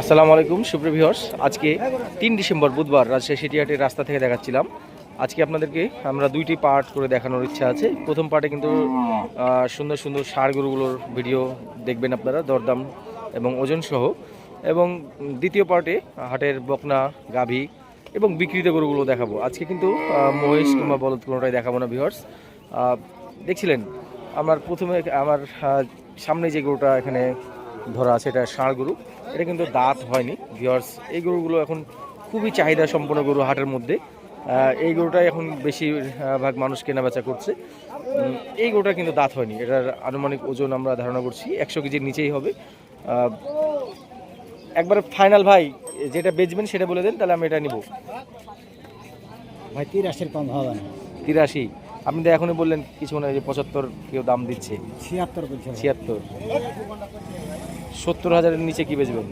আসসালামু আলাইকুম সুপ্রভিহর্স আজকে তিন ডিসেম্বর, বুধবার রাজশাহী সিটিহাটের রাস্তা থেকে দেখাচ্ছিলাম। আজকে আপনাদেরকে আমরা দুইটি পার্ট করে দেখানোর ইচ্ছা আছে। প্রথম পার্টে কিন্তু সুন্দর সুন্দর সার গরুগুলোর ভিডিও দেখবেন আপনারা, দরদাম এবং ওজন সহ। এবং দ্বিতীয় পার্টে হাটের বকনা, গাভী এবং বিক্রিত গরুগুলো দেখাবো। আজকে কিন্তু মহিষ কিংবা বলদ কোনোটাই দেখাবো না ভিহর্স দেখছিলেন, আমার প্রথমে, আমার সামনে যে গরুটা এখানে ধরা আছে, এটা ষাঁড় গরু। এটা কিন্তু দাঁত হয়নি ভিওর্স এই গরুগুলো এখন খুবই চাহিদা সম্পন্ন গরু হাটের মধ্যে। এই গরুটাই এখন বেশি ভাগ মানুষ কেনাবেচা করছে। এই গরুটা কিন্তু দাঁত হয়নি এটার আনুমানিক ওজন আমরা ধারণা করছি একশো কেজির নিচেই হবে। একবার ফাইনাল ভাই যেটা বেচবেন সেটা বলে দেন তাহলে আমি এটা নিব। ভাই তিরাশির কম হবে না। তিরাশি? আপনি তো এখনই বললেন কিছু মনে হয় যে পঁচাত্তর কেউ দাম দিচ্ছে। ছিয়াত্তর ছিয়াত্তর। সত্তর হাজারের নিচে কি বেচবেন?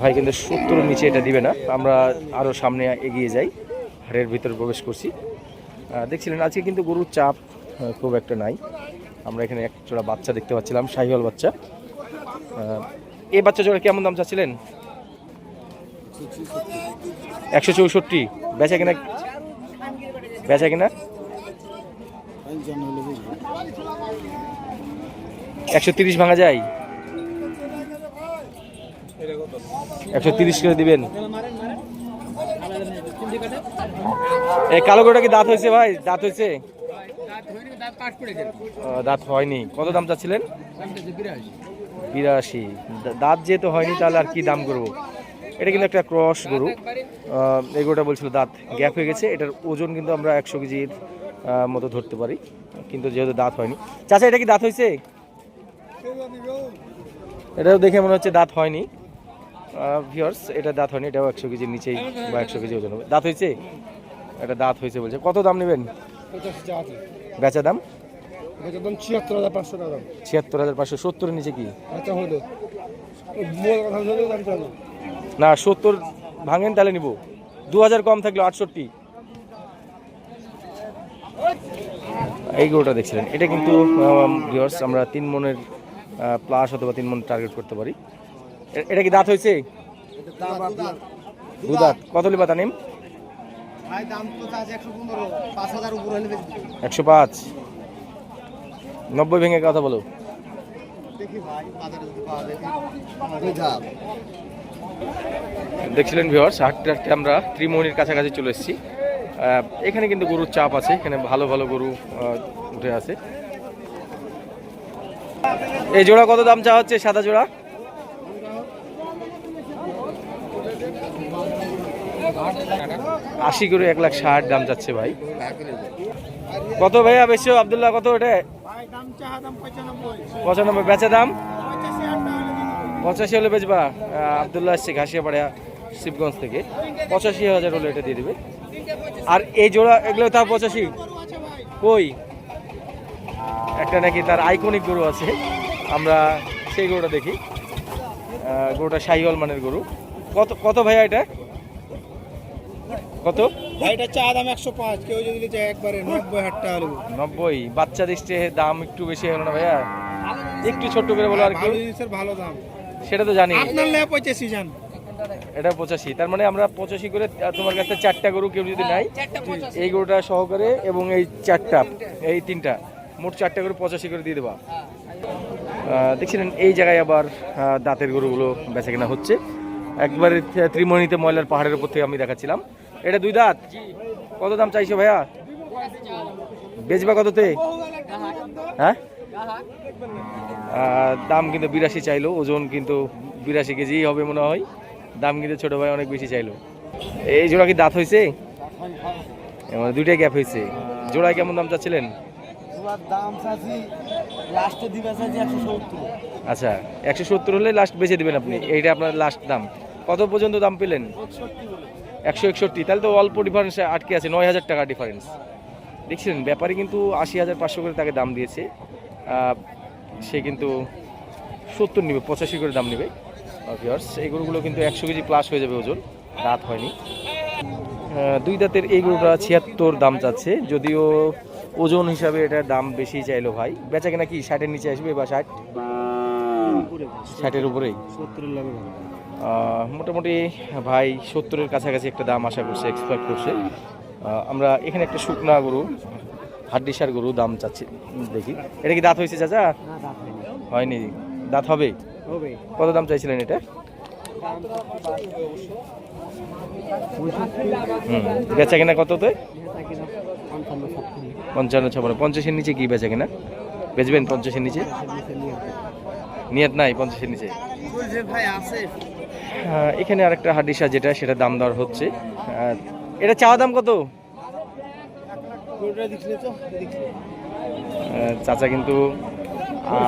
ভাই কিন্তু সত্তরের নিচে এটা দিবে না। আমরা আরও সামনে এগিয়ে যাই। হাড়ের ভিতরে প্রবেশ করছি। দেখছিলেন, আজকে কিন্তু গরুর চাপ খুব একটা নাই। আমরা এখানে এক জোড়া বাচ্চা দেখতে পাচ্ছিলাম, শাহিওয়াল বাচ্চা। এই বাচ্চা জোড়া কেমন দাম চাচ্ছিলেন? একশো চৌষট্টি। বেচা কিনা? বেচা কিনা। একশো তিরিশ ভাঙা যায়? একশো তিরিশ করে দিবেন। এই কালো গরুটা কি দাঁত হয়েছে ভাই? দাঁত হয়েছে? দাঁত হয়নি। কত দাম চাচ্ছিলেন? বিরাশি। দাঁত যেহেতু হয়নি, তাহলে আর কি দাম করব? এটা কিন্তু একটা ক্রস গরু। এই গরুটা বলছিল দাঁত গ্যাপ হয়ে গেছে। এটার ওজন কিন্তু আমরা একশো কেজির মতো ধরতে পারি। কিন্তু যেহেতু দাঁত হয়নি। চাচা, এটা কি দাঁত হয়েছে? এটাও দেখে মনে হচ্ছে দাঁত হয়নি। ভিওর্স এটা দাঁত হয়নি, এটাও একশো কেজির নিচেই বা একশো কেজি ওজন হবে। দাঁত হয়েছে? এটা দাঁত হয়েছে বলছে। কত দাম নেবেন? বেচা দাম? ছিয়াত্তর হাজার পাঁচশো। টাকা। ছিয়াত্তর হাজার পাঁচশো সত্তরের নিচে কি? না, সত্তর ভাঙেন তাহলে নিব। দু হাজার কম থাকলে আটষট্টি। এই গরুটা দেখছিলেন। এটা কিন্তু ভিওর্স আমরা তিন মনের প্লাস অথবা তিন মন টার্গেট করতে পারি। এটা কি দাঁত হয়েছে? দাম আপনার দু দাঁত কত লিবা তানিম আছে একশো পাঁচ। নব্বই ভেঙে কথা বলো। দেখছিলেন ভিওয়ার্স হাঁটতে হাঁটতে আমরা ত্রিমোহনীর কাছাকাছি চলে এসেছি। এখানে কিন্তু গরুর চাপ আছে এখানে ভালো ভালো গরু উঠে আছে। এই জোড়া কত দাম চা হচ্ছে? সাদা জোড়া? আশি করে এক লাখ ষাট দাম যাচ্ছে ভাই। কত ভাইয়া বেশি আবদুল্লাহ, কত ওটা? পঁচানব্বই। বেচা দাম? পঁচাশি হলে বেচবা। আবদুল্লাহ আসছে ঘাসিয়াপাড়া, শিবগঞ্জ থেকে। পঁচাশি হাজার হলে এটা দিয়ে দেবে। আর এই জোড়া, এগুলো তাও পঁচাশি? কই? একটা নাকি তার আইকনিক গরু আছে। আমরা সেই গরুটা দেখি। গরুটা শাহিওয়াল মানের গরু। কত কত ভাইয়া এটা? কত? ভাই এটা চা দাম একশো পাঁচ কেউ যদি চায় একবারে নব্বই হাজার টাকা নব্বই। বাচ্চা দেখছে দাম একটু বেশি হলো না ভাইয়া? একটু ছোট্ট করে বলো আর কি। ভালো জিনিসের ভালো দাম। সেটা তো জানি। আপনার পঁচাশি জান। এটা পঁচাশি। তার মানে আমরা পঁচাশি করে তোমার কাছে চারটা গরু কেউ যদি নাই এই গরুটা সহকারে এবং এই চারটা এই তিনটা মোট চারটা গরু পঁচাশি করে দিয়ে দেবা। দেখছিলেন এই জায়গায় আবার দাঁতের গরুগুলো বেচা কেনা হচ্ছে। একবারে ত্রি- ত্রিমণিতে ময়লার পাহাড়ের উপর থেকে আমি দেখাচ্ছিলাম। এটা দুই দাঁত? কত দাম চাইছো ভাইয়া? বেচবা কততে? হ্যাঁ? দাম কিন্তু বিরাশি চাইলো, ওজন কিন্তু বিরাশি কেজি হবে মনে হয়। দাম কিন্তু ছোট ভাই অনেক বেশি চাইলো। এই জোড়া কি দাঁত হয়েছে মানে দুইটাই গ্যাপ হয়েছে জোড়ায় কেমন দাম চাচ্ছিলেন? দাম চাচ্ছি লাস্টে দিবে চাচ্ছি একশো সত্তর। আচ্ছা একশো সত্তর হলে লাস্ট বেচে দেবেন আপনি, এইটা আপনার লাস্ট দাম। কত পর্যন্ত দাম পেলেন? একশো একষট্টি, তাহলে তো অল্প ডিফারেন্স আটকে আছে, নয় হাজার টাকা ডিফারেন্স দেখছিলেন ব্যাপারী কিন্তু আশি হাজার পাঁচশো করে তাকে দাম দিয়েছে। সে কিন্তু সত্তর নেবে, পঁচাশি করে দাম নেবে। ভিওর্স এই গরুগুলো কিন্তু একশো কেজি প্লাস হয়ে যাবে ওজন, দাঁত হয়নি। দুই দাঁতের এই গরুটা ছিয়াত্তর দাম চাচ্ছে, যদিও ওজন হিসাবে এটার দাম বেশি চাইলো ভাই। বেচা কিনা কি ষাটের নিচে আসবে বা ষাট? ষাটের উপরেই। মোটামুটি ভাই সত্তরের কাছাকাছি একটা দাম আশা করছে এক্সপেক্ট করছে। আমরা এখানে একটা শুকনা গরু হাড্ডিসার গরু দাম চাচ্ছি দেখি। এটা কি দাঁত হয়েছে চাচা? হয়নি। দাঁত হবে? হবে। কত দাম চাইছিলেন এটা? বেচা কিনা কততে? পঞ্চান্ন ছাপ্পান্ন পঞ্চান্ন ছাপান্ন। পঞ্চাশের নিচে কি বেচে কিনা? বেচবেন পঞ্চাশের নিচে? নিয়ত নাই পঞ্চাশের নিচে। আহ, এখানে আরেকটা হাড্ডিসা যেটা সেটা দাম দর হচ্ছে। এটা চাওয়া দাম কত? চাচা কিন্তু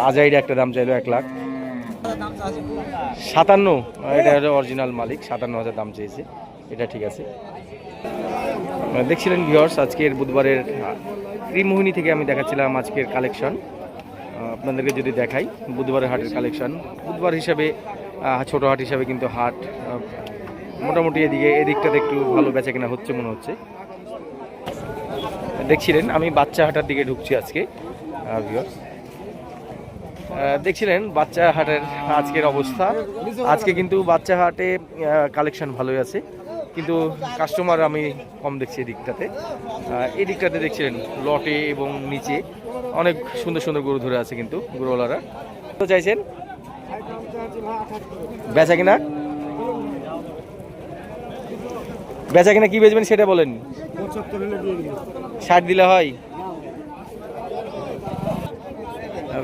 আজাইরে একটা দাম চাইলো এক লাখ। সাতান্ন। এটা হলো অরিজিনাল মালিক সাতান্ন হাজার দাম চেয়েছে। এটা ঠিক আছে। দেখছিলেন ভিওর্স আজকের বুধবারের ত্রিমোহিনী থেকে আমি দেখাচ্ছিলাম আজকের কালেকশন আপনাদেরকে যদি দেখাই, বুধবারের হাটের কালেকশন বুধবার হিসাবে ছোট হাট হিসাবে কিন্তু হাট মোটামুটি এদিকে, এদিকটাতে একটু ভালো বেচা কেনা হচ্ছে মনে হচ্ছে। দেখছিলেন, আমি বাচ্চা হাটার দিকে ঢুকছি আজকে। দেখছিলেন, বাচ্চা হাটের আজকের অবস্থা। আজকে কিন্তু বাচ্চা হাটে কালেকশন ভালোই আছে। কিন্তু কাস্টমার আমি কম দেখছি এদিকটাতে আহ, এই দিকটাতে দেখছিলেন লটে এবং নিচে অনেক সুন্দর সুন্দর গরু ধরে আছে কিন্তু গরুওয়ালারা। তো চাইছেন? বেচা কিনা? বেচা কিনা কি বেচবেন সেটা বলেন। ষাট দিলে হয়।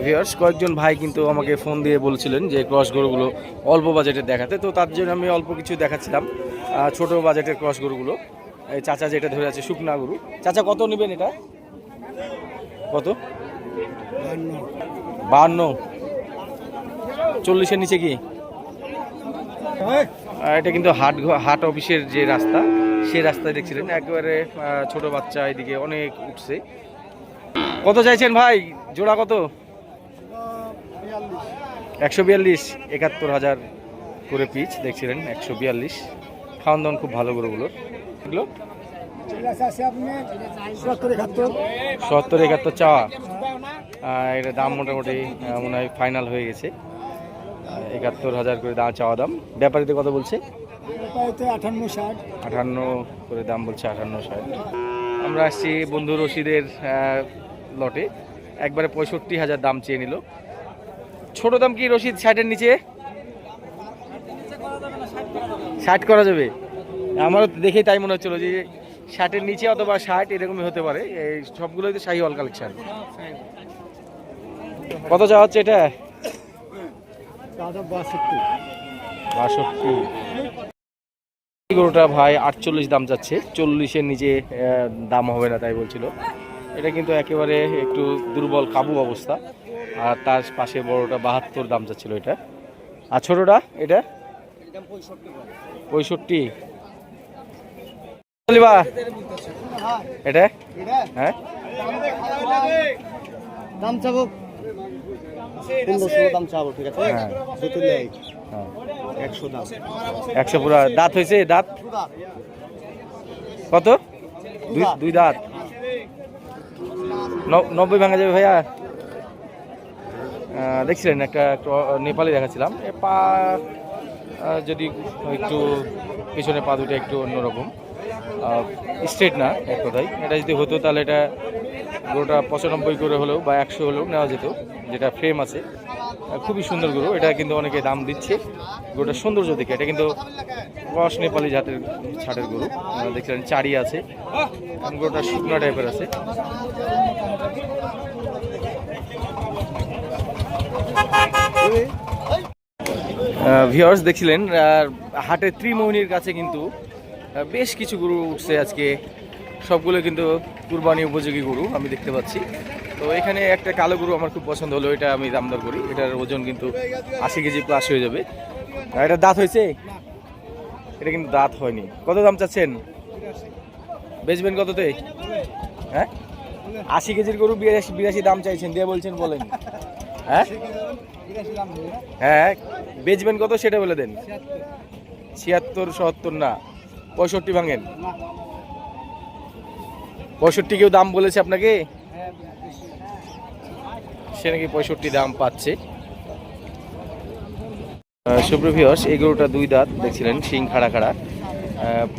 ভিউয়ার্স কয়েকজন ভাই কিন্তু আমাকে ফোন দিয়ে বলছিলেন যে ক্রস গরুগুলো অল্প বাজেটে দেখাতে তো তার জন্য আমি অল্প কিছু দেখাচ্ছিলাম। ছোট বাজেটের ক্রস গরুগুলো। এই চাচা যেটা ধরে আছে, শুকনা গরু। চাচা, কত নেবেন এটা? কত? বাহান্ন চল্লিশের নিচে কি? এটা কিন্তু হাট হাট অফিসের যে রাস্তা সেই রাস্তায় দেখছিলেন। একেবারে ছোট বাচ্চা এদিকে অনেক উঠছে। কত চাইছেন ভাই? জোড়া কত? একশো বিয়াল্লিশ। একাত্তর হাজার করে পিচ, দেখছিলেন? একশো বিয়াল্লিশ। খাওয়ান দাওয়ান খুব ভালো গরুগুলোর এগুলো? সত্তর একাত্তর চাওয়া এটা দাম মোটামুটি মনে হয় ফাইনাল হয়ে গেছে। একাত্তর হাজার করে দাম, চাওয়া দাম। ব্যাপারীতে কত বলছে? আটান্ন ষাট আটান্ন করে দাম বলছে আটান্ন ষাট। আমরা আসছি বন্ধু রশিদের লটে। একবারে পঁয়ষট্টি হাজার দাম চেয়ে নিল। ছোট দাম কি রশিদ ষাটের নিচে? ষাট করা যাবে। আমারও দেখেই তাই মনে হচ্ছিল যে ষাটের নিচে অথবা ষাট এরকমই হতে পারে। এই সবগুলোই তো শাহি অল কালেকশন কত যা হচ্ছে এটা? বাষট্টি। গরুটা ভাই আটচল্লিশ দাম যাচ্ছে। চল্লিশের নিচে দাম হবে না তাই বলছিল। এটা কিন্তু একেবারে একটু দুর্বল কাবু অবস্থা। আর তার পাশে বড়টা বাহাত্তর দাম যাচ্ছিল এটা। আর ছোটোটা, এটা? পঁয়ষট্টি। এটা? হ্যাঁ? দাম চাবো। হ্যাঁ। হ্যাঁ। একশো পুরা। দাঁত হয়েছে? দাঁত? কত? দুই দাঁত। নব্বই ভাঙা যাবে ভাইয়া? দেখছিলেন একটা নেপালি দেখাচ্ছিলাম। পা যদি একটু পিছনে পা দুটো একটু অন্যরকম। স্ট্রেট না, এক কথাই এটা যদি হতো তাহলে এটা গরুটা পঁচানব্বই করে হলেও বা একশো হলেও নেওয়া যেত, যেটা ফ্রেম আছে। খুবই সুন্দর গরু। এটা কিন্তু অনেকে দাম দিচ্ছে। গরুটা সৌন্দর্য দেখে। এটা কিন্তু ক্রস নেপালি জাতের ছাটের গরু। দেখছিলেন চারি আছে। গরুটা শুকনো টাইপের আছে। ভিওর্স দেখছিলেন আর হাটের ত্রিমোহিনীর কাছে কিন্তু বেশ কিছু গরু উঠছে আজকে। সবগুলো কিন্তু কুরবানি উপযোগী গরু, আমি দেখতে পাচ্ছি। তো এখানে একটা কালো গরু আমার খুব পছন্দ হলো, এটা আমি দামদার করি। এটার ওজন কিন্তু আশি কেজি প্লাস হয়ে যাবে। এটা দাঁত হয়েছে? এটা কিন্তু দাঁত হয়নি। কত দাম চাচ্ছেন? বেচবেন কততে? হ্যাঁ? আশি কেজির গরু বিরাশি বিরাশি দাম চাইছেন, দিয়ে বলছেন বলেন। হ্যাঁ? হ্যাঁ বেচবেন কত সেটা বলে দেন। ছিয়াত্তর, সত্তর, না, পঁয়ষট্টি ভাঙেন। পঁয়ষট্টি কেউ দাম বলেছে আপনাকে? সে নাকি পঁয়ষট্টি দাম পাচ্ছে। সুপ্রভিয়স এই গরুটা দুই দাঁত, দেখছিলেন, শিং খাড়া খাড়া।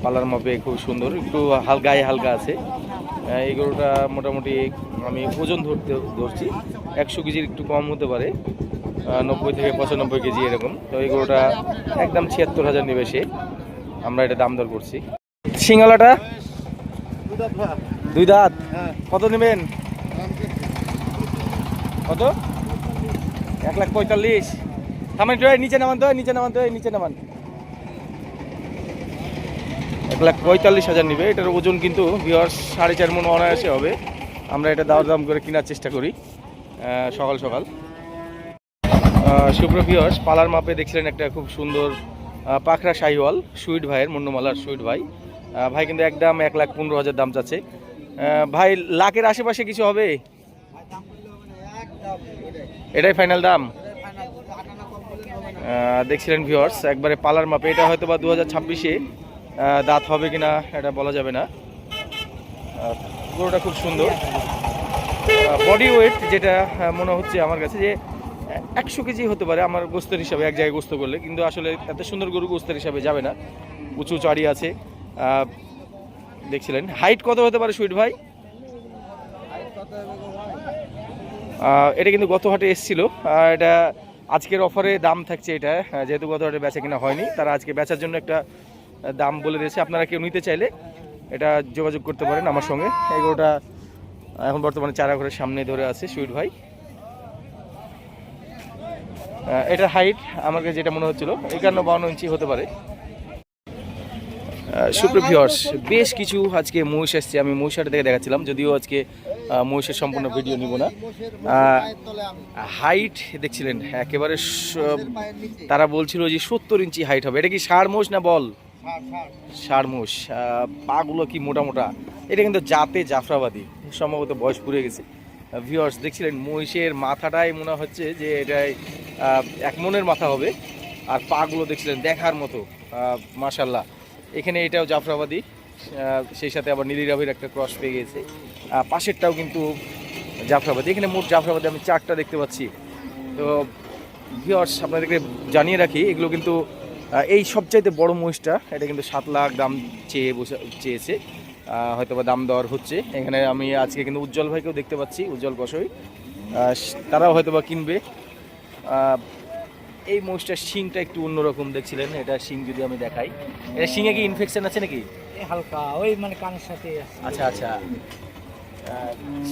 পালার মাপে খুব সুন্দর, একটু হালকা গায়ে হালকা আছে। এই গরুটা মোটামুটি আমি ওজন ধরতে ধরছি, একশো কেজির একটু কম হতে পারে। নব্বই থেকে পঁচানব্বই কেজি এরকম। তো এই গরুটা একদম ছিয়াত্তর হাজার নেবে সে আমরা এটা দাম দর করছি। সিঙ্গালাটা? দুই দাঁত। কত নেবেন? কত? এক লাখ পঁয়তাল্লিশ। থামেন নিচে নামান তো নিচে নামান তো নিচে নামান। এক লাখ পঁয়তাল্লিশ হাজার নিবে। এটার ওজন কিন্তু বিহার সাড়ে চার মন অনায়াসে হবে। আমরা এটা দাম দাম করে কেনার চেষ্টা করি সকাল সকাল। সুপ্র ভিওর্স পালার মাপে দেখছিলেন একটা খুব সুন্দর পাখরা শাহিওয়াল, সুইট ভাইয়ের, মুন্নমালার সুইট ভাই। ভাই কিন্তু একদম এক লাখ পনেরো হাজার দাম চাচ্ছে। ভাই, লাখের আশেপাশে কিছু হবে? এটাই ফাইনাল দাম? দেখছিলেন ভিউয়ার্স একবারে পালার মাপে। এটা হয়তো বা দু হাজার ছাব্বিশে দাঁত হবে কিনা এটা বলা যাবে না। গরুটা খুব সুন্দর। বডি ওয়েট যেটা মনে হচ্ছে আমার কাছে যে একশো কেজি হতে পারে আমার গোস্তের হিসাবে, এক জায়গায় গোস্ত করলে। কিন্তু আসলে এত সুন্দর গরু গোস্তের হিসাবে যাবে না। উঁচু চাড়ি আছে। দেখছিলেন। হাইট কত হতে পারে সুইট ভাই? এটা কিন্তু গত হাটে এসেছিল এটা আজকের অফারে দাম থাকছে এটা। যেহেতু গত হাটে বেচা কিনা হয়নি, তারা আজকে বেচার জন্য একটা দাম বলে দিয়েছে। আপনারা কেউ নিতে চাইলে এটা যোগাযোগ করতে পারেন আমার সঙ্গে। এগুলোটা এখন বর্তমানে চারা ঘরের সামনে ধরে আছে সুইট ভাই। এটার হাইট আমার কাছে যেটা মনে হচ্ছিল, একান্ন বাউন্ন ইঞ্চি হতে পারে। সুপ্রভিয়র্স বেশ কিছু আজকে মহিষ আসছে আমি মহিষাটা থেকে দেখাচ্ছিলাম, যদিও আজকে মহিষের সম্পূর্ণ ভিডিও নিব না। হাইট দেখছিলেন, একেবারে তারা বলছিল যে সত্তর ইঞ্চি হাইট হবে। এটা কি ষাড় মোষ না বল? ষাড় মোষ পাগুলো কি মোটা মোটা? এটা কিন্তু জাতে জাফরাবাদী, সম্ভবত বয়স পুড়ে গেছে। ভিউয়ার্স দেখছিলেন, মহিষের মাথাটাই মনে হচ্ছে যে এটাই এক মনের মাথা হবে। আর পাগুলো দেখছিলেন, দেখার মতো মাশাল্লাহ এখানে এটাও জাফরাবাদী সেই সাথে আবার নীলিরাভির একটা ক্রস পেয়ে গেছে। পাশেরটাও কিন্তু জাফরাবাদী। এখানে মোট জাফরাবাদী আমি চারটা দেখতে পাচ্ছি। তো ভিওর্স আপনাদেরকে জানিয়ে রাখি, এগুলো কিন্তু এই সবচাইতে বড় মহিষটা, এটা কিন্তু সাত লাখ দাম চেয়ে বসে, চেয়েছে। হয়তো বা দাম দর হচ্ছে। এখানে আমি আজকে কিন্তু উজ্জ্বল ভাইকেও দেখতে পাচ্ছি উজ্জ্বল আহ, তারাও হয়তো বা কিনবে এই মহিষটার শিংটা একটু অন্যরকম দেখছিলেন এটা শিং যদি আমি দেখাই। এটা শিঙে কি ইনফেকশন আছে নাকি? হালকা ওই মানে কানের সাথে আচ্ছা আচ্ছা।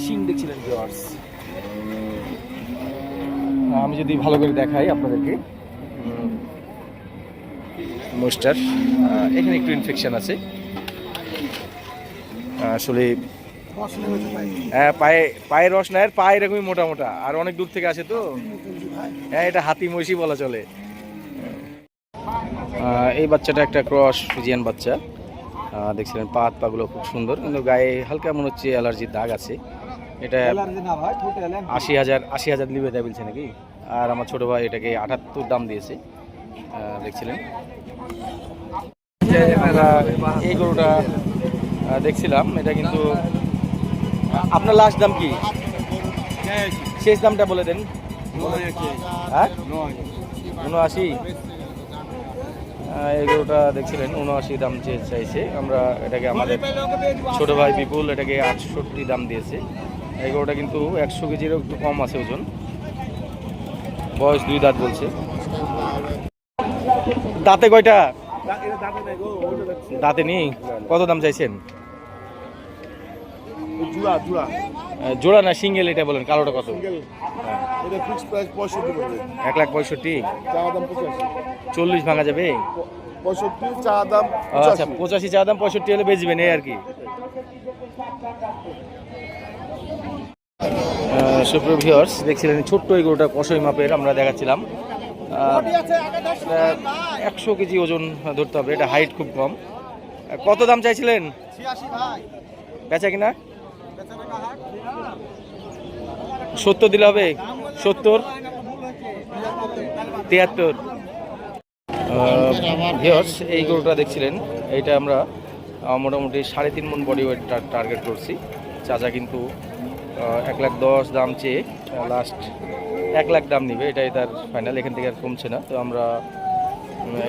শিং দেখছিলেন আমি যদি ভালো করে দেখাই আপনাদেরকে। মোস্টার এখানে একটু ইনফেকশন আছে। আসলে হ্যাঁ পায়ে পায়ের রস না পা এরকমই মোটা মোটা। আর অনেক দূর থেকে আসে তো। হ্যাঁ এটা হাতি মহিষি বলা চলে। এই বাচ্চাটা একটা ক্রস ফিজিয়ান বাচ্চা। দেখছিলেন পা হাত পাগুলো খুব সুন্দর। কিন্তু গায়ে হালকা মনে হচ্ছে অ্যালার্জির দাগ আছে। এটা আশি হাজার আশি হাজার লিবে তাই বলছে নাকি? আর আমার ছোটো ভাই এটাকে আটাত্তর দাম দিয়েছে। দেখছিলেন। এই গরুটা দেখছিলাম, এটা কিন্তু, আপনার লাস্ট দাম কি? শেষ দামটা বলে দেন। হ্যাঁ? উনআশি এই গরুটা দেখছিলেন উনআশি দাম চাইছে, আমরা এটাকে আমাদের ছোট ভাই বিপুল এটাকে আটষট্টি দাম দিয়েছে। এই গরুটা কিন্তু একশো কেজিরও একটু কম আছে ওজন। বয়স দুই দাঁত বলছে। দাঁতে কয়টা? দাঁতে নেই। কত দাম চাইছেন? জুড়া জুড়া। জোড়া না সিঙ্গেল এটা বলেন কালোটা কত? এটা ফিক্সড প্রাইস লাখ পঁয়ষট্টি? চা দাম পঁচাশি। চল্লিশ ভাঙা যাবে? চা দাম আচ্ছা পঁচাশি। চা দাম পঁয়ষট্টি হলে বেচবেন এই আর কি। সুপ্রভিয়র্স দেখছিলেন ছোট্ট এই গরুটা কষই মাপের আমরা দেখাচ্ছিলাম। একশো কেজি ওজন ধরতে হবে এটা হাইট খুব কম। কত দাম চাইছিলেন? বেচা কিনা? সত্তর দিলে হবে? সত্তর? তিয়াত্তর। ভিওর্স এই গরুটা দেখছিলেন, এইটা আমরা মোটামুটি সাড়ে তিন মন বডি ওয়েট টার্গেট করছি। চাচা কিন্তু এক লাখ দশ দাম চেয়ে লাস্ট এক লাখ দাম নিবে, এটাই তার ফাইনাল এখান থেকে আর কমছে না। তো আমরা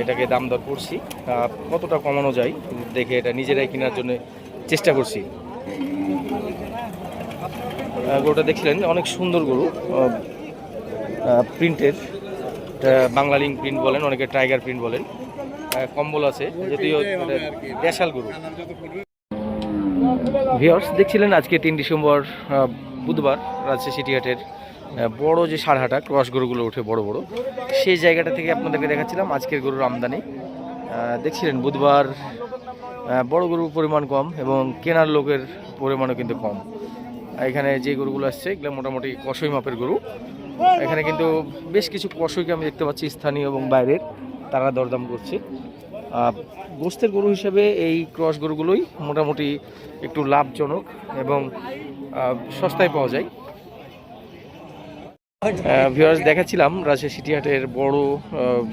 এটাকে দাম দর করছি। কতটা কমানো যায়, দেখে এটা নিজেরাই কেনার জন্য চেষ্টা করছি। গরুটা দেখছিলেন অনেক সুন্দর গরু। প্রিন্টের। বাংলা লিঙ্ক প্রিন্ট বলেন অনেকে টাইগার প্রিন্ট বলেন। কম্বল আছে যদিও দেশাল গরু। ভিওর্স দেখছিলেন আজকে তিন ডিসেম্বর বুধবার রাজশাহী সিটিহাটের বড় যে সারহাটা ক্রস গরুগুলো ওঠে বড় বড়। সেই জায়গাটা থেকে আপনাদেরকে দেখাচ্ছিলাম আজকের গরুর আমদানি। দেখছিলেন বুধবার বড় গরুর পরিমাণ কম এবং কেনার লোকের পরিমাণও কিন্তু কম। এখানে যে গরুগুলো আসছে, এগুলো মোটামুটি কষই মাপের গরু। এখানে কিন্তু বেশ কিছু কষইকে আমি দেখতে পাচ্ছি স্থানীয় এবং বাইরের, তারা দরদাম করছে। গোস্তের গরু হিসেবে এই ক্রস গরুগুলোই মোটামুটি একটু লাভজনক এবং সস্তায় পাওয়া যায়। ভিউয়ার্স দেখাচ্ছিলাম রাজশাহী সিটিহাটের বড়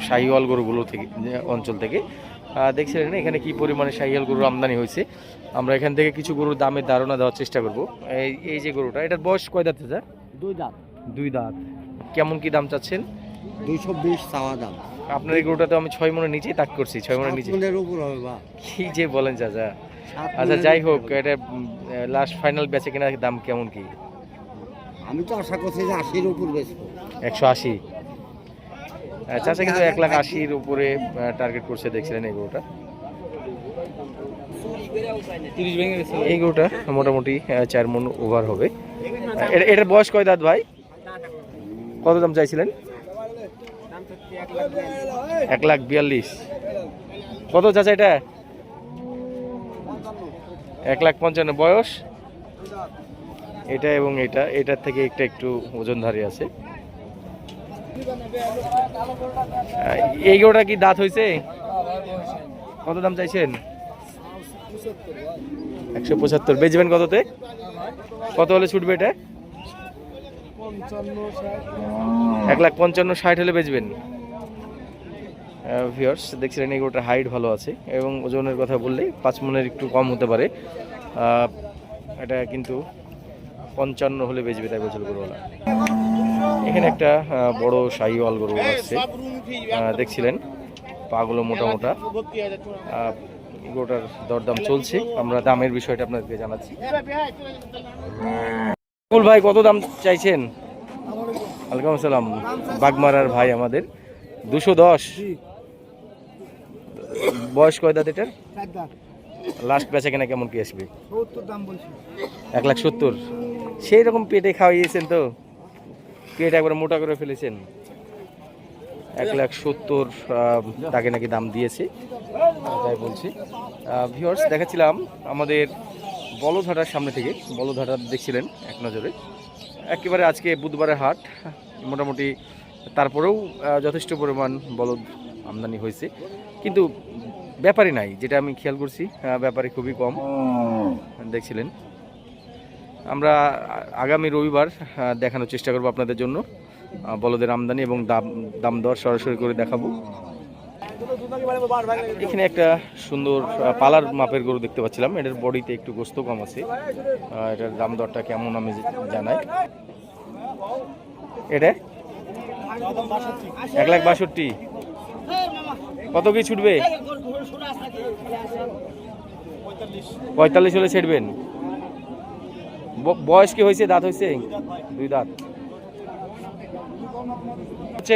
শাহিওয়াল গরুগুলো থেকে অঞ্চল থেকে। দেখছিলেন এখানে কি পরিমাণে শাহিওয়াল গরুর আমদানি হয়েছে? আমরা এখান থেকে কিছু গরুর দামের ধারণা দেওয়ার চেষ্টা করব। এই এই যে গরুটা এটার বয়স কয় দাঁত যা দুই দাম দুই দাঁত। কেমন কি দাম চাচ্ছেন? দুইশো বিশ চাওয়া দাম। আপনার এই গরুটা তো আমি ছয় মনের নিচেই তাক করছি ছয় মনের নিচে। কি যে বলেন চাচা। আচ্ছা যাই হোক এটা লাস্ট ফাইনাল বেচে কেনার দাম কেমন কি? আমি তো আশা করছি যে আশির উপর বেচবো। একশো আশি। চাচা কিন্তু এক লাখ আশির উপরে টার্গেট করছে দেখছিলেন এই গরুটা। এই গরুটা মোটামুটি চার মন ওভার হবে। এটা- এটার বয়স কয় দাঁত ভাই? কত দাম চাইছিলেন? এক লাখ বিয়াল্লিশ। কত চাচা এটা? এক লাখ পঞ্চান্ন। বয়স? এটা এবং এটা, এটার থেকে একটা একটু ওজনধারী আছে। এই গরুটা কি দাঁত হয়েছে? কত দাম চাইছেন? একশো পঁচাত্তর। বেচবেন কততে? কত হলে ছুটবে এটা? এক লাখ পঞ্চান্ন ষাট হলে বেচবেন। ভিওর্স দেখছিলেন এই গরুটার হাইট ভালো আছে এবং ওজনের কথা বললে পাঁচ মনের একটু কম হতে পারে। এটা কিন্তু পঞ্চান্ন হলে বেচবে তাই বলছিল গরুওয়ালা। এখানে একটা বড় শাহিওয়াল গরু আহ, দেখছিলেন? পাগুলো মোটা মোটা। আহ, গরুটার দরদাম চলছে। আমরা দামের বিষয়টা আপনাদেরকে জানাচ্ছি। কুল ভাই কত দাম চাইছেন? ওয়ালাইকুম আসসালাম। বাগমারার ভাই আমাদের। দুশো দশ। বয়স কয় দাঁত এটার? লাস্ট বেচা কেনা কেমন কি আসবে? এক লাখ সত্তর। সেই রকম পেটে খাওয়াইয়েছেন তো? পেট একবার মোটা করে ফেলেছেন। এক লাখ সত্তর তাকে নাকি দাম দিয়েছে। তাই বলছি। ভিউয়ার্স দেখাচ্ছিলাম আমাদের বলধাটার সামনে থেকে। বলধাটা দেখছিলেন এক নজরে। একেবারে আজকে বুধবারের হাট। মোটামুটি তারপরেও যথেষ্ট পরিমাণ বলদ আমদানি হয়েছে। কিন্তু ব্যাপারই নাই, যেটা আমি খেয়াল করছি ব্যাপারে খুবই কম। দেখছিলেন। আমরা আগামী রবিবার দেখানোর চেষ্টা করব আপনাদের জন্য। বলদের আমদানি এবং দাম দাম দর সরাসরি করে দেখাবো। এখানে একটা সুন্দর পালার মাপের গরু দেখতে পাচ্ছিলাম। এটার বডিতে একটু গোস্ত কম আছে। এটার দাম দরটা কেমন আমি জানাই। এটা? এক লাখ বাষট্টি। কত কি ছুটবে? পঁয়তাল্লিশ হলে ছেড়বেন। বয়স কি হয়েছে? দাঁত হয়েছে? দুই দাঁত।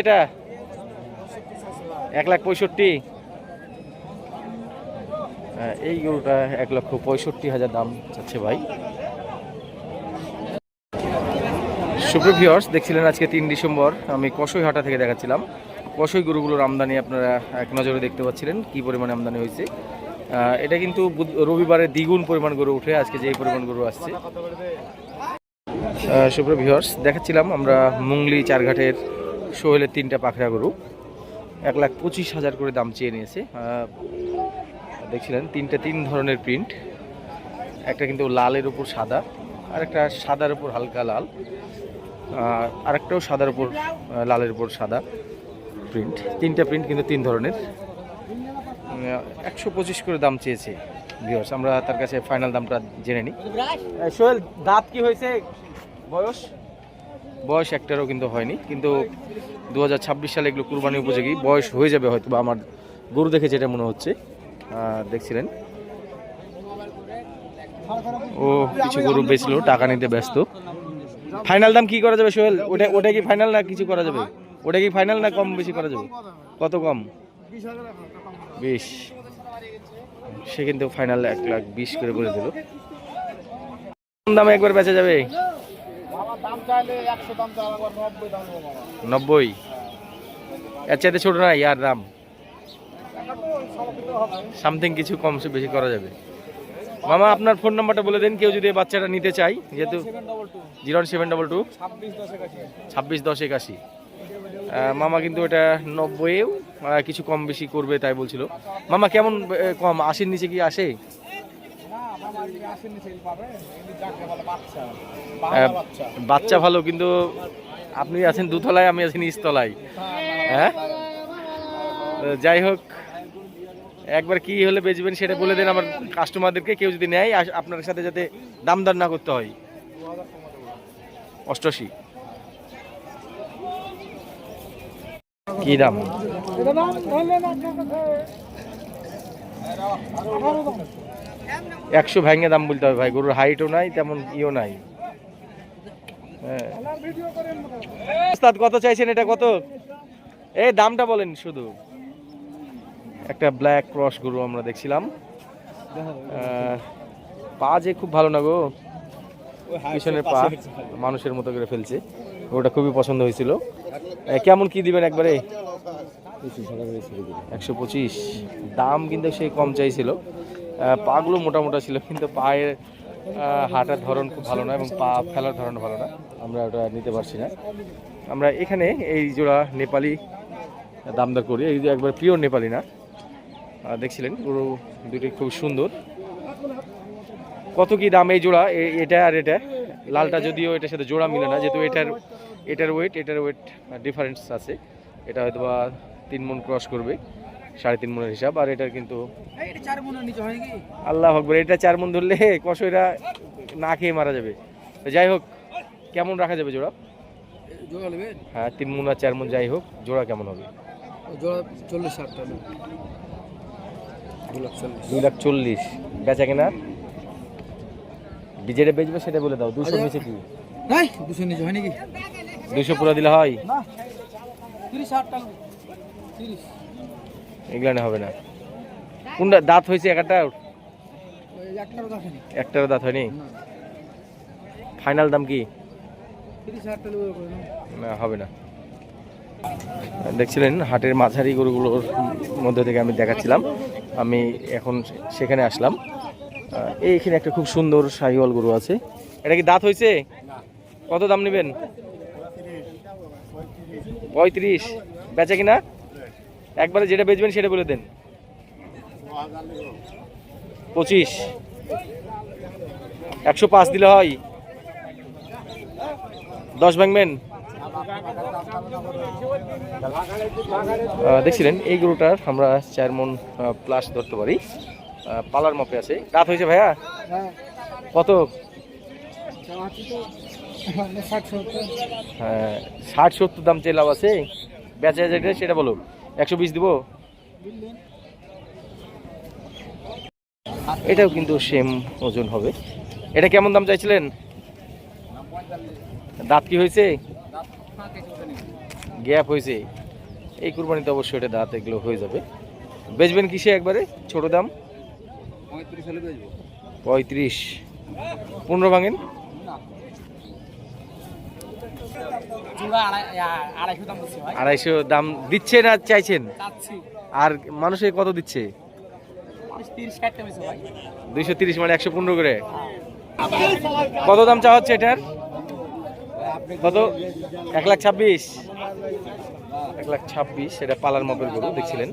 এটা এক লাখ পঁয়ষট্টি। হ্যাঁ, এই গরুটা এক লক্ষ পঁয়ষট্টি হাজার দাম চাচ্ছে ভাই। সুপ্রিয় ভিউয়ার্স দেখছিলেন আজকে তিন ডিসেম্বর। আমি কষই হাটা থেকে দেখাচ্ছিলাম। কষই গরুগুলোর আমদানি আপনারা এক নজরে দেখতে পাচ্ছিলেন কি পরিমাণে আমদানি হয়েছে। এটা কিন্তু রবিবারে দ্বিগুণ পরিমাণ গরু উঠে আজকে যে পরিমাণ গরু আসছে। সুপ্রিয় ভিউয়ার্স দেখাচ্ছিলাম আমরা মুংলি চারঘাটের সোহেলের তিনটা পাখরা গরু। এক লাখ পঁচিশ হাজার করে দাম চেয়ে নিয়েছে। দেখছিলেন, তিনটা তিন ধরনের প্রিন্ট একটা কিন্তু লালের উপর সাদা, আর একটা সাদার উপর হালকা লাল। আর আরেকটাও সাদার উপর লালের উপর সাদা প্রিন্ট তিনটা প্রিন্ট কিন্তু তিন ধরনের। একশো পঁচিশ করে দাম চেয়েছে ভিউয়ার্স আমরা তার কাছে ফাইনাল দামটা জেনে নিই। সোহেল, দাঁত কি হয়েছে? বয়স? বয়স একটারও কিন্তু হয়নি, কিন্তু দু হাজার ছাব্বিশ সালে এগুলো কুরবানি উপযোগী। বয়স হয়ে যাবে হয়তো বা, আমার গরু দেখে যেটা মনে হচ্ছে। দেখছিলেন। ও, কিছু গরু বেচলো, টাকা নিতে ব্যস্ত। ফাইনাল দাম কি করা যাবে, সোহেল? ওটা ওটা কি ফাইনাল না কিছু করা যাবে? ওটা কি ফাইনাল না কম বেশি করা যাবে? কত কম? বিশ। সে কিন্তু ফাইনাল এক লাখ বিশ করে বলে দিল। দামে একবার বেচা যাবে? দাম চাইলে একশো দাম চাইলে আবার নব্বই দাম নব্বই? এর চাইতে ছোট না ইয়ার দাম? সামথিং কিছু কম সে বেশি করা যাবে। মামা আপনার ফোন নাম্বারটা বলে দিন কেউ যদি বাচ্চাটা নিতে চাই যেহেতু জিরো সেভেন ডবল টু। ছাব্বিশ দশ একাশি। মামা কিন্তু এটা নব্বইয়েও কিছু কম বেশি করবে তাই বলছিল। মামা কেমন কম? আশির নিচে কি আসে? বাচ্চা ভালো কিন্তু আপনি আছেন দুতলায় আমি আছি নিচতলায়। হ্যাঁ? যাই হোক একবার কি হলে বেচবেন সেটা বলে দেন আমার কাস্টমারদেরকে কেউ যদি নেয় আপনার সাথে যাতে দাম দর না করতে হয়। অষ্টআশি। কি দাম? একশো ভেঙে দাম বলতে হবে ভাই গরুর হাইটও নাই তেমন ইও নাই। হ্যাঁ। কত চাইছেন এটা কত? এই দামটা বলেন শুধু। একটা ব্ল্যাক ক্রস গরু আমরা দেখছিলাম। পা যে খুব ভালো না গো। পিছনের পা মানুষের মতো করে ফেলছে। ওটা খুবই পছন্দ হয়েছিল। কেমন কি দিবেন একবারে? একশো পঁচিশ। দাম কিন্তু সে কম চাইছিল। পাগুলো মোটা মোটা ছিল, কিন্তু পায়ের হাঁটার ধরন খুব ভালো না এবং পা ফেলার ধরন ভালো না। আমরা ওটা নিতে পারছি না। আমরা এখানে এই জোড়া নেপালি দামদার করি। এই যে একবার পিওর নেপালি না। দেখছিলেন গরু দুটি খুব সুন্দর। কত কি দাম এই জোড়া? এটা আর এটা। লালটা যদিও এটার সাথে জোড়া মিলে না, যেহেতু এটার এটার ওয়েট এটার ওয়েট ডিফারেন্স আছে। এটা হয়তো বা তিন মন ক্রস করবে। সাড়ে তিন মনের হিসাব আর এটার কিন্তু আল্লাহ আকবর এটা চার মন ধরলে কষইরা না খেয়ে মারা যাবে। তো যাই হোক কেমন রাখা যাবে জোড়া? হ্যাঁ তিন মন আর চার মন যাই হোক জোড়া কেমন হবে? জোড়া চল্লিশ ষাট টাকা দু লাখ চল্লিশ। দুই লাখ চল্লিশ বেচা কেনা? যেটা বেচবে সেটা বলে দাও দুশো নিচে কি? দুশো নিচে হয় নাকি? দুশো পুরো দিলে হয়। তিরিশ ষাট টাকা তিরিশ। এগুলো হবে না। কোনটা দাঁত হয়েছে একটা? একটারও দাঁত হয়নি? ফাইনাল দাম কি। না, হবে না। দেখছিলেন হাটের মাঝারি গরুগুলোর মধ্যে থেকে আমি দেখাচ্ছিলাম। আমি এখন সেখানে আসলাম। এইখানে একটা খুব সুন্দর শাহিওয়াল গরু আছে। এটা কি দাঁত হয়েছে? কত দাম নেবেন? পঁয়ত্রিশ। বেচা কিনা? একবারে যেটা বেচবেন সেটা বলে দেন। পঁচিশ। একশো পাঁচ দিলে হয়। দশ ভাঙবেন? দেখছিলেন এই গরুটার আমরা চার মন প্লাস ধরতে পারি। পালার মাপে আছে। রাত হয়েছে ভাইয়া? কত? হ্যাঁ, ষাট সত্তর দাম চেয়ে লাভ আছে। বেচা যেটা সেটা বলো একশো বিশ দিব? এটাও কিন্তু সেম ওজন হবে। এটা কেমন দাম চাইছিলেন? দাঁত কি হয়েছে? গ্যাপ হয়েছে। এই কুরবানিতে অবশ্যই এটা দাঁত এগুলো হয়ে যাবে। বেচবেন কিসে একবারে? ছোট দাম? পঁয়ত্রিশ। পঁয়ত্রিশ। পনেরো ভাঙেন চূড়া আড়াই আড়াইশো দাম দিচ্ছে না চাইছেন? আর মানুষে কত দিচ্ছে? দুইশো তিরিশ মানে একশো পনেরো করে। কত দাম চা হচ্ছে এটার? কত? এক লাখ ছাব্বিশ। এক লাখ ছাব্বিশ এটা পালার মাপের গরু দেখছিলেন?